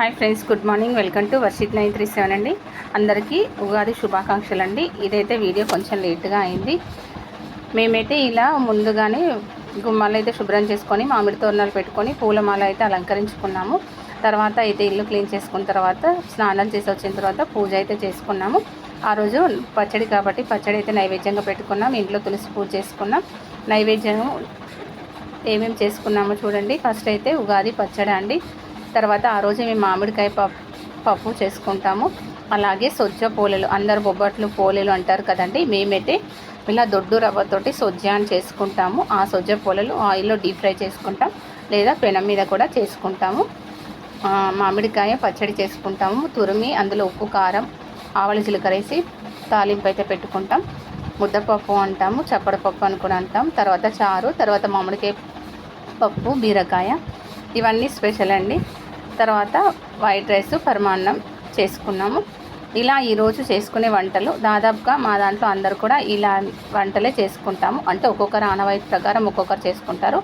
Hi friends good morning. Welcome to Varshith nine three seven అండి. అందరికీ ఉగాది శుభాకాంక్షలు అండి. ఇదైతే వీడియో కొంచెం లేట్గా అయింది. మేమైతే ఇలా ముందుగానే గుమ్మాలు అయితే శుభ్రం చేసుకొని మామిడి తోరణాలు పెట్టుకొని పూలమాల అయితే అలంకరించుకున్నాము. తర్వాత అయితే ఇల్లు క్లీన్ చేసుకున్న తర్వాత స్నానాలు చేసి వచ్చిన తర్వాత పూజ అయితే చేసుకున్నాము. ఆ రోజు పచ్చడి కాబట్టి పచ్చడి అయితే నైవేద్యంగా పెట్టుకున్నాం. ఇంట్లో తులసి పూజ చేసుకున్నాం. నైవేద్యం ఏమేమి చేసుకున్నామో చూడండి. ఫస్ట్ అయితే ఉగాది పచ్చడి అండి. తర్వాత ఆ రోజు మేము మామిడికాయ పప్పు పప్పు చేసుకుంటాము. అలాగే సొజ్జ పోలేలు అందరు బొబ్బట్లు పోలేలు అంటారు కదండి మేమైతే ఇలా దొడ్డు రవ్వతోటి సొజ్జ అని చేసుకుంటాము. ఆ సొజ్జ పోలేలు ఆయిల్లో డీప్ ఫ్రై చేసుకుంటాం లేదా పెనం మీద కూడా చేసుకుంటాము. మామిడికాయ పచ్చడి చేసుకుంటాము తురిమి అందులో ఉప్పు కారం ఆవల జీలకర్ర వేసి తాలింపు అయితే పెట్టుకుంటాం. ముద్దపప్పు అంటాము చప్పడపప్పు అని కూడా అంటాం. తర్వాత చారు తర్వాత మామిడికాయ పప్పు బీరకాయ ఇవన్నీ స్పెషల్ అండి. తర్వాత వైట్ రైస్ పరమాన్నం చేసుకున్నాము. ఇలా ఈరోజు చేసుకునే వంటలు దాదాపుగా మా దాంట్లో అందరు కూడా ఇలా వంటలే చేసుకుంటాము. అంటే ఒక్కొక్కరు ఆనవాయితీ ప్రకారం ఒక్కొక్కరు చేసుకుంటారు.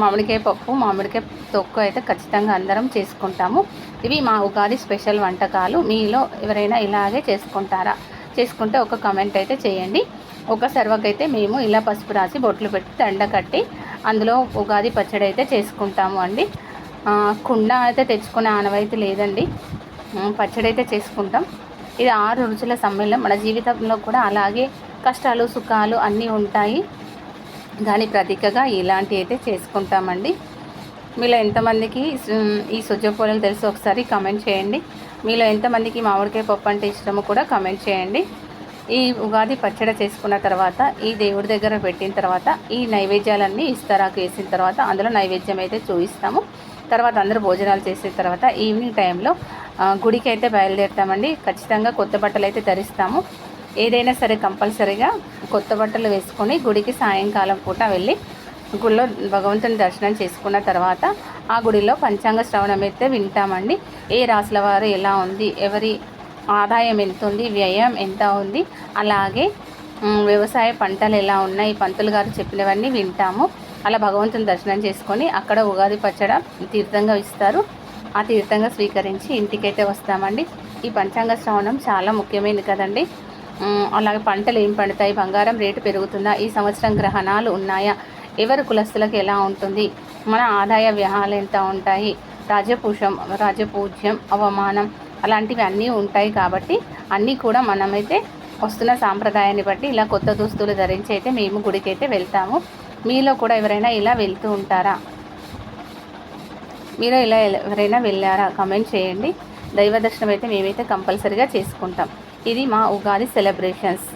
మామిడికాయ పప్పు మామిడికాయ తొక్కు అయితే ఖచ్చితంగా అందరం చేసుకుంటాము. ఇవి మా ఉగాది స్పెషల్ వంటకాలు. మీలో ఎవరైనా ఇలాగే చేసుకుంటారా? చేసుకుంటే ఒక కమెంట్ అయితే చేయండి. ఒక సర్వకైతే మేము ఇలా పసుపు రాసి బొట్లు పెట్టి దండ కట్టి అందులో ఉగాది పచ్చడి అయితే చేసుకుంటాము అండి. కుండ అయితే తెచ్చుకునే ఆనవాయితీ లేదండి. పచ్చడి అయితే చేసుకుంటాం. ఇది ఆరు రుచుల సమ్మేళనం మన జీవితంలో కూడా అలాగే కష్టాలు సుఖాలు అన్నీ ఉంటాయి. దాని ప్రతీకగా ఇలాంటివి అయితే చేసుకుంటామండి. మీలో ఎంతమందికి ఈ సుజ్జపూలలు తెలుసు ఒకసారి కమెంట్ చేయండి. మీలో ఎంతమందికి మామిడికాయ పప్పు అంటే ఇష్టమో కూడా కమెంట్ చేయండి. ఈ ఉగాది పచ్చడి చేసుకున్న తర్వాత ఈ దేవుడి దగ్గర పెట్టిన తర్వాత ఈ నైవేద్యాలన్నీ ఇస్తారాకు వేసిన తర్వాత అందులో నైవేద్యం అయితే చూపిస్తాము. తర్వాత అందరూ భోజనాలు చేసిన తర్వాత ఈవినింగ్ టైంలో గుడికి అయితే బయలుదేరుతామండి. ఖచ్చితంగా కొత్త బట్టలు అయితే ధరిస్తాము. ఏదైనా సరే కంపల్సరీగా కొత్త బట్టలు వేసుకొని గుడికి సాయంకాలం పూట వెళ్ళి గుడిలో భగవంతుని దర్శనం చేసుకున్న తర్వాత ఆ గుడిలో పంచాంగ శ్రవణం అయితే వింటామండి. ఏ రాసుల వారు ఎలా ఉంది ఎవరి ఆదాయం ఎంత ఉంది వ్యయం ఎంత ఉంది అలాగే వ్యవసాయ పంటలు ఎలా ఉన్నాయి పంతులు గారు చెప్పినవన్నీ వింటాము. అలా భగవంతుని దర్శనం చేసుకొని అక్కడ ఉగాది పచ్చడ తీర్థంగా ఇస్తారు. ఆ తీర్థంగా స్వీకరించి ఇంటికైతే వస్తామండి. ఈ పంచాంగ శ్రవణం చాలా ముఖ్యమైనది కదండి. అలాగే పంటలు ఏం పండుతాయి బంగారం రేటు పెరుగుతుందా ఈ సంవత్సరం గ్రహణాలు ఉన్నాయా ఎవరి కులస్తులకు ఎలా ఉంటుంది మన ఆదాయ వ్యయాలు ఎంత ఉంటాయి రాజపూషం రాజపూజ్యం అవమానం అలాంటివి అన్నీ ఉంటాయి కాబట్టి అన్నీ కూడా మనమైతే వస్తున్న సాంప్రదాయాన్ని బట్టి ఇలా కొత్త దుస్తులు ధరించి అయితే మేము గుడికి అయితే వెళ్తాము. మీలో కూడా ఎవరైనా ఇలా వెళ్తూ ఉంటారా? మీరు ఇలా ఎవరైనా వెళ్ళారా? కమెంట్ చేయండి. దైవ దర్శనం అయితే మేమైతే కంపల్సరీగా చేసుకుంటాం. ఇది మా ఉగాది సెలబ్రేషన్స్.